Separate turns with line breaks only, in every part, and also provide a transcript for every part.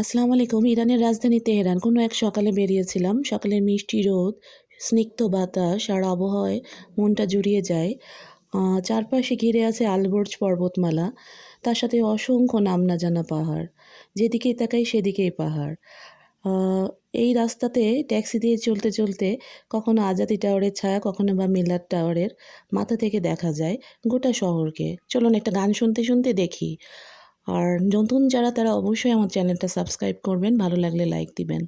আসসালামু আলাইকুম। ইরানের রাজধানী তেহরান, কোনো এক সকালে বেরিয়েছিলাম। সকালের মিষ্টি রোদ, স্নিগ্ধ বাতাস আর আবহাওয়ায় মনটা জুড়িয়ে যায়। চারপাশে ঘিরে আছে আলবর্জ পর্বতমালা, তার সাথে অসংখ্য নাম না জানা পাহাড়। যেদিকেই তাকাই সেদিকেই পাহাড়। এই রাস্তাতে ট্যাক্সি দিয়ে চলতে চলতে কখনো আজাদি টাওয়ারের ছায়া, কখনো বা মিলার টাওয়ারের মাথা থেকে দেখা যায় গোটা শহরকে। চলুন একটা গান শুনতে শুনতে দেখি। আর নতুন যারা, তারা অবশ্যই আমার চ্যানেলটা সাবস্ক্রাইব করবেন, ভালো লাগলে লাইক দিবেন।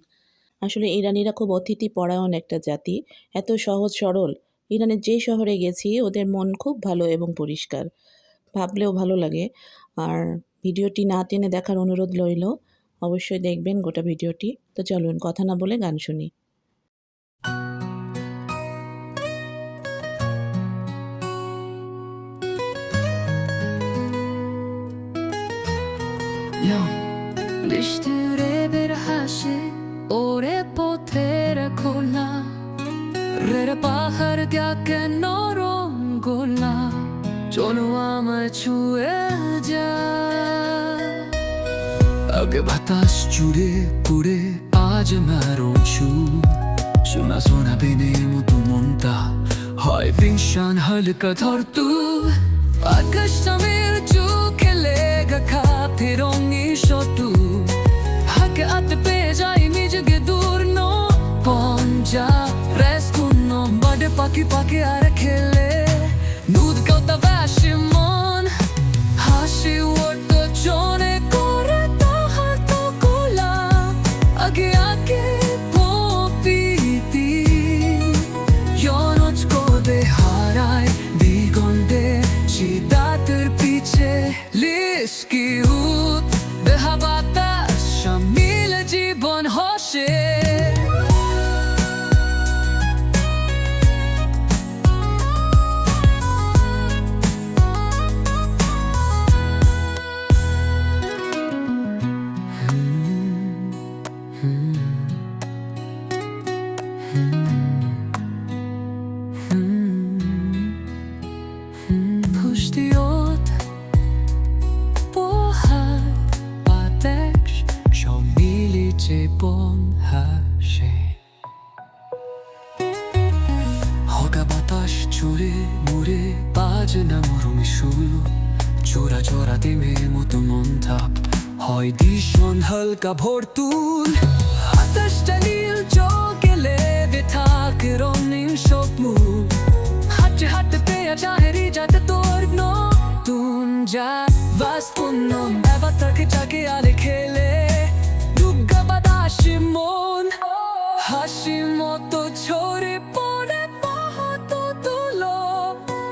আসলে ইরানিরা খুব অতিথি পরায়ণ একটা জাতি, এত সহজ সরল। ইরানের যে শহরে গেছি, ওদের মন খুব ভালো এবং পরিষ্কার। ভাবলেও ভালো লাগে। আর ভিডিওটি না টেনে দেখার অনুরোধ রইল, অবশ্যই দেখবেন গোটা ভিডিওটি। তো চলুন, কথা না বলে গান শুনি।
Listure bir haşe Ore potere kola Rere bahar gyake noron gola চলো আমায় ছুঁয়ে যা আগে বাতাস জুড়ে পুড়ে আজ মারো ছু শোনা শোনা বেনের মতো মনটা হয় ভীষণ হালকা ধর তু আকাশটামের পঞ্জা রেস্কুন্ন বাডে পাখি পাখি আর খেলে দুধ কথা ব্যাসে মন হাসি ওঠো জনে করে তাহার তো গোলা আগে আগে প্রকৃতি Yonuç kode haray digonde Şiddetir piçe Liski বাজে না মরমে শুলো চোরা চোরা দিমের মতো মন থাক হয় ভীষণ হালকা ভরতুল আকাশটা নীল, চোখে লেবে থাকে রঙিন স্বপ্ন চাহেরি যাতে তোর নতুন যা বাস্পন্ন অ্যাভাতারকে চাকে আলে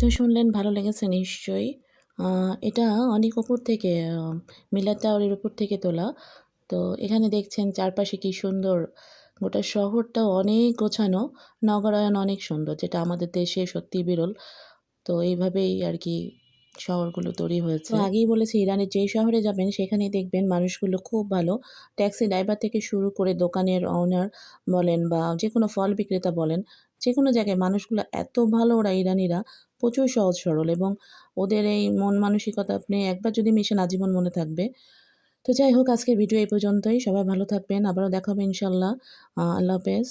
তো শুনলেন, ভালো লেগেছে নিশ্চয়ই। এটা অনেক উপর থেকে মিলাদ টাওয়ারের উপর থেকে তোলা। তো এখানে দেখছেন চারপাশে কি সুন্দর, গোটা শহরটা অনেক গোছানো, নগরায়ন অনেক সুন্দর, যেটা আমাদের দেশে সত্যি বিরল। তো এইভাবেই আর কি শহরগুলো তৈরি হয়েছে। আগেই বলেছি ইরানের যেই শহরে যাবেন, সেখানেই দেখবেন মানুষগুলো খুব ভালো। ট্যাক্সি, ড্রাইভার থেকে শুরু করে দোকানের ওনার বলেন বা যে কোনো ফল বিক্রেতা বলেন যে কোনো জায়গায় মানুষগুলো এত ভালো ওরা ইরানিরা, প্রচুর সহজ সরল এবং ওদের এই মন মানসিকতা আপনি একবার যদি মিশেন আজীবন মনে থাকবে। তো যাই হোক, আজকের ভিডিও এই পর্যন্তই। সবাই ভালো থাকবেন। আবারও দেখা হবে ইনশাল্লাহ আল্লাহ হাফেজ।